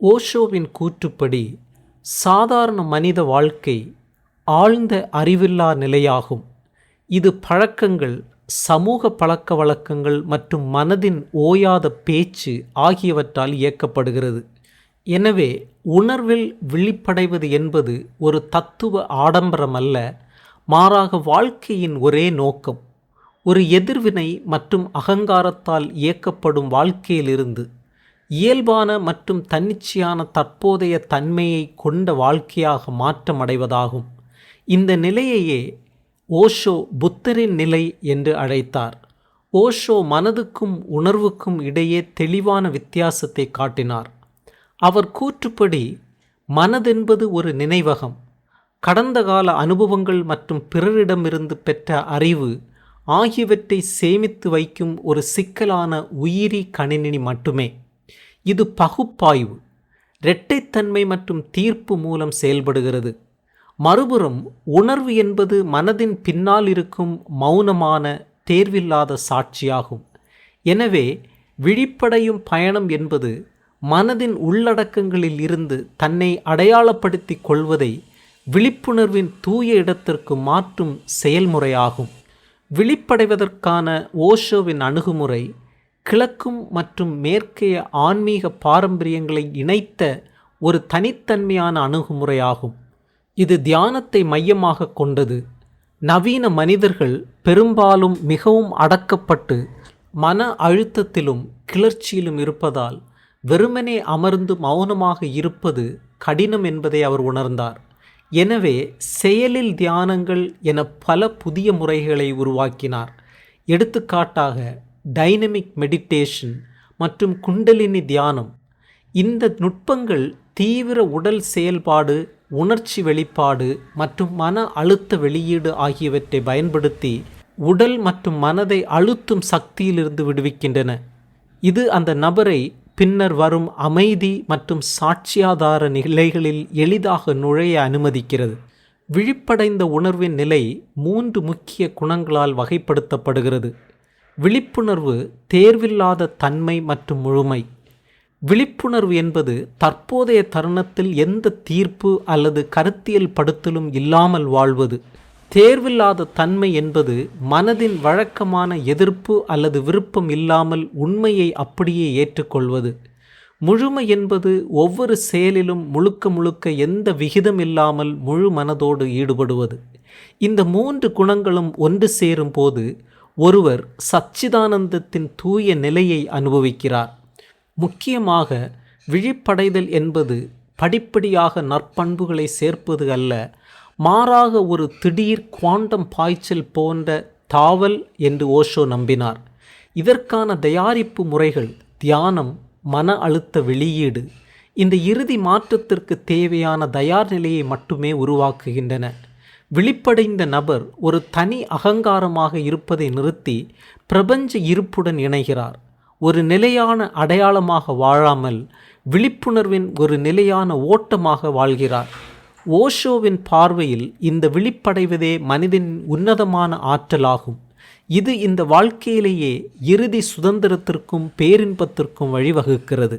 ஓஷோவின் கூற்றுப்படி சாதாரண மனித வாழ்க்கை ஆழ்ந்த அறிவில்லா நிலையாகும். இது பழக்கங்கள் சமூக பழக்க வழக்கங்கள் மற்றும் மனதின் ஓயாத பேச்சு ஆகியவற்றால் இயக்கப்படுகிறது. எனவே உணர்வில் விழிப்படைவது என்பது ஒரு தத்துவ ஆடம்பரம் அல்ல மாறாக வாழ்க்கையின் ஒரே நோக்கம். ஒரு எதிர்வினை மற்றும் அகங்காரத்தால் இயக்கப்படும் வாழ்க்கையிலிருந்து இயல்பான மற்றும் தன்னிச்சையான தற்போதைய தன்மையை கொண்ட வாழ்க்கையாக மாற்றமடைவதாகும். இந்த நிலையையே ஓஷோ புத்தரின் நிலை என்று அழைத்தார். ஓஷோ மனதுக்கும் உணர்வுக்கும் இடையே தெளிவான வித்தியாசத்தை காட்டினார். அவர் கூற்றுப்படி மனதென்பது ஒரு நினைவகம். கடந்த கால அனுபவங்கள் மற்றும் பிறரிடமிருந்து பெற்ற அறிவு ஆகியவற்றை சேமித்து வைக்கும் ஒரு சிக்கலான உயிரி கணினி மட்டுமே. இது பகுப்பாய்வு. இரட்டைத்தன்மை மற்றும் தீர்ப்பு மூலம் செயல்படுகிறது. மறுபுறம் உணர்வு என்பது மனதின் பின்னால் இருக்கும் மௌனமான தேர்வில்லாத சாட்சியாகும். எனவே விழிப்படையும் பயணம் என்பது மனதின் உள்ளடக்கங்களில் இருந்து தன்னை அடையாளப்படுத்தி கொள்வதை விழிப்புணர்வின் தூய இடத்திற்கு மாற்றும் செயல்முறையாகும். விழிப்படைவதற்கான ஓஷோவின் அணுகுமுறை கிழக்கும் மற்றும் மேற்கைய ஆன்மீக பாரம்பரியங்களை இணைத்த ஒரு தனித்தன்மையான அணுகுமுறையாகும். இது தியானத்தை மையமாக கொண்டது. நவீன மனிதர்கள் பெரும்பாலும் மிகவும் அடக்கப்பட்டு மன அழுத்தத்திலும் கிளர்ச்சியிலும் இருப்பதால் வெறுமனே அமர்ந்து மௌனமாக இருப்பது கடினம் என்பதை அவர் உணர்ந்தார். எனவே செயலில் தியானங்கள் என பல புதிய முறைகளை உருவாக்கினார். எடுத்துக்காட்டாக டைனமிக் மெடிடேஷன் மற்றும் குண்டலினி தியானம். இந்த நுட்பங்கள் தீவிர உடல் செயல்பாடு உணர்ச்சி வெளிப்பாடு மற்றும் மன அழுத்த வெளியீடு ஆகியவற்றை பயன்படுத்தி உடல் மற்றும் மனதை அழுத்தும் சக்தியிலிருந்து விடுவிக்கின்றன. இது அந்த நபரை பின்னர் வரும் அமைதி மற்றும் சாட்சியாதார நிலைகளில் எளிதாக நுழைய அனுமதிக்கிறது. விழிப்படைந்த உணர்வின் நிலை மூன்று முக்கிய குணங்களால் வகைப்படுத்தப்படுகிறது. விழிப்புணர்வு தேர்வில்லாத தன்மை மற்றும் முழுமை. விழிப்புணர்வு என்பது தற்போதைய தருணத்தில் எந்த தீர்ப்பு அல்லது கருத்தியல் படுத்தலும் இல்லாமல் வாழ்வது. தேர்வில்லாத தன்மை என்பது மனதின் வழக்கமான எதிர்ப்பு அல்லது விருப்பம் இல்லாமல் உண்மையை அப்படியே ஏற்றுக்கொள்வது. முழுமை என்பது ஒவ்வொரு செயலிலும் முழுக்க முழுக்க எந்த விகிதம் இல்லாமல் முழு மனதோடு ஈடுபடுவது. இந்த மூன்று குணங்களும் ஒன்று சேரும் போது ஒருவர் சச்சிதானந்தத்தின் தூய நிலையை அனுபவிக்கிறார். முக்கியமாக விழிப்படைதல் என்பது படிப்படியாக நற்பண்புகளை சேர்ப்பது அல்ல. மாறாக ஒரு திடீர் குவாண்டம் பாய்ச்சல் போன்ற தாவல் என்று ஓஷோ நம்பினார். இதற்கான தயாரிப்பு முறைகள் தியானம் மன அழுத்த வெளியீடு இந்த இறுதி மாற்றத்திற்கு தேவையான தயார் நிலையை மட்டுமே உருவாக்குகின்றன. விழிப்படைந்த நபர் ஒரு தனி அகங்காரமாக இருப்பதை நிறுத்தி பிரபஞ்ச இருப்புடன் இணைகிறார். ஒரு நிலையான அடையாளமாக வாழாமல் விழிப்புணர்வின் ஒரு நிலையான ஓட்டமாக வாழ்கிறார். ஓஷோவின் பார்வையில் இந்த விழிப்படைவதே மனிதன் உன்னதமான ஆற்றலாகும். இது இந்த வாழ்க்கையிலேயே இறுதி சுதந்திரத்திற்கும் பேரின்பத்திற்கும் வழிவகுக்கிறது.